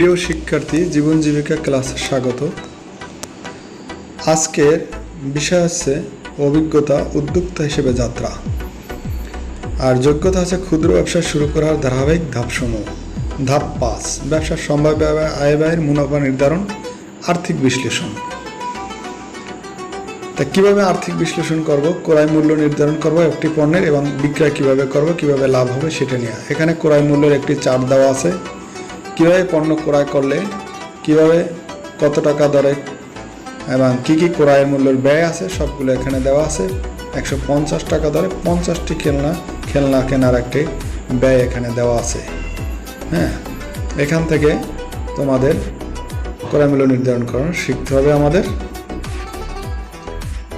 প্রিয় শিক্ষার্থী, জীবন জীবিকা ক্লাসে স্বাগত। আজকের বিষয় হচ্ছে অভিজ্ঞতা উদ্যোক্তা হিসেবে যাত্রা। আর যোগ্যতা আছে ক্ষুদ্র ব্যবসা শুরু করার ধারাবাহিক ধাপসমূহ। ধাপ পাঁচ, ব্যবসার সম্ভাব্য আয়- ব্যয়ের মুনাফা নির্ধারণ, আর্থিক বিশ্লেষণ। তা কীভাবে আর্থিক বিশ্লেষণ করব, ক্রয় মূল্য নির্ধারণ করব, একটি পণ্যের এবং বিক্রয় কীভাবে করব, কীভাবে লাভ হবে সেটা নিয়ে। এখানে ক্রয় মূল্যের একটি চার্ট দেওয়া আছে। কীভাবে পণ্য ক্রয় করলে, কীভাবে কত টাকা দরে এবং কি কি ক্রয়ের মূল্যের ব্যয় আছে, সবগুলো এখানে দেওয়া আছে। একশো পঞ্চাশ টাকা দরে পঞ্চাশটি খেলনা খেলনা কেনার একটি ব্যয় এখানে দেওয়া আছে। হ্যাঁ এখান থেকে তোমাদের ক্রয় মূল্য নির্ধারণ করানো শিখতে হবে আমাদের।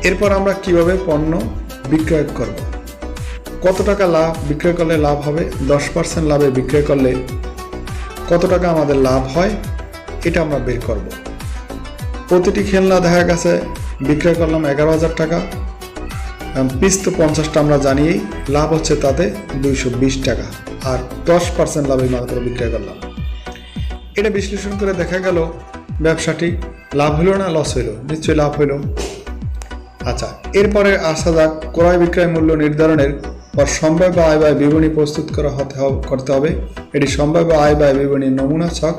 এরপর আমরা কীভাবে পণ্য বিক্রয় করব? কত টাকা লাভ, বিক্রয় করলে লাভ হবে? দশ পার্সেন্ট লাভে বিক্রয় করলে কত টাকা আমাদের লাভ হয়, এটা আমরা বের করব। প্রতিটি খেলনা দেখা গেছে, বিক্রয় করলাম এগারো হাজার টাকা। পিস তো পঞ্চাশটা আমরা জানিয়েই লাভ হচ্ছে তাতে দুইশো বিশ টাকা। আর দশ পার্সেন্ট লাভে মাত্র বিক্রয় করলাম। এটা বিশ্লেষণ করে দেখা গেল, ব্যবসাটি লাভ হলো না লস হইল নিশ্চয়ই লাভ হইল আচ্ছা এরপরে আসা যাক ক্রয় বিক্রয় মূল্য নির্ধারণের পর সম্ভাব্য আয় ব্যয় বিবরণী প্রস্তুত করা হতে করতে হবে। এটি সম্ভাব্য আয় ব্যয় বিবরণীর নমুনা ছক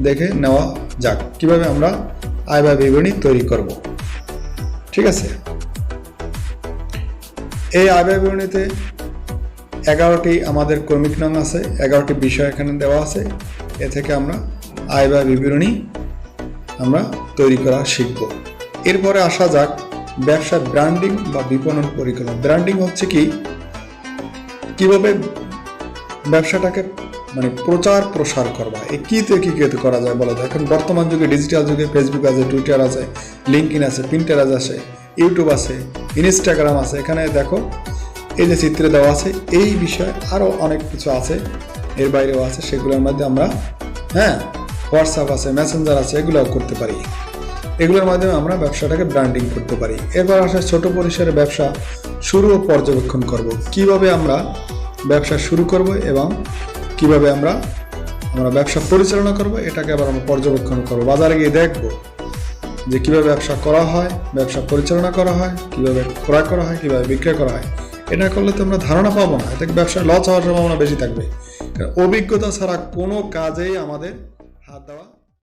দেখে নেওয়া যাক। কীভাবে আমরা আয় ব্যয় বিবরণী তৈরি করব? ঠিক আছে? এই আয় ব্যয় বিবরণীতে এগারোটি আমাদের ক্রমিক নাম আছে, এগারোটি বিষয় এখানে দেওয়া আছে। এ থেকে আমরা আয় ব্যয় বিবরণী আমরা তৈরি করা শিখব। এরপরে আসা যাক ব্যবসার ব্র্যান্ডিং বা বিপণন পরিকল্পনা। ব্র্যান্ডিং হচ্ছে কি? কীভাবে ব্যবসাটাকে মানে প্রচার প্রসার করবা? এই কীতে কী কীতে করা যায় বলা যায় এখন বর্তমান যুগে ডিজিটাল যুগে ফেসবুক আছে টুইটার আছে লিঙ্কইন আছে পিন্টারাজ আছে ইউটিউব আছে ইনস্টাগ্রাম আছে। এখানে দেখো, এই যে চিত্রে দেওয়া আছে, এই বিষয়ে আরও অনেক কিছু আছে। এর বাইরেও আছে, সেগুলোর মধ্যে আমরা হ্যাঁ হোয়াটসঅ্যাপ আছে মেসেঞ্জার আছে এগুলো করতে পারি। এগুলোর মাধ্যমে আমরা ব্যবসাটাকে ব্র্যান্ডিং করতে পারি। এরপর আসে ছোট পরিসরে ব্যবসা শুরু ও পর্যবেক্ষণ করব। কীভাবে আমরা ব্যবসা শুরু করব এবং কীভাবে আমরা আমরা ব্যবসা পরিচালনা করব, এটাকে আবার আমরা পর্যবেক্ষণ করব। বাজারে গিয়ে দেখব যে কীভাবে ব্যবসা করা হয়, ব্যবসা পরিচালনা করা হয়, কীভাবে ক্রয় করা হয়, কীভাবে বিক্রয় করা হয়। এটা করলে তো আমরা ধারণা পাবো না। এতে ব্যবসা লস হওয়ার সম্ভাবনা বেশি থাকবে। অভিজ্ঞতা ছাড়া কোনো কাজেই আমাদের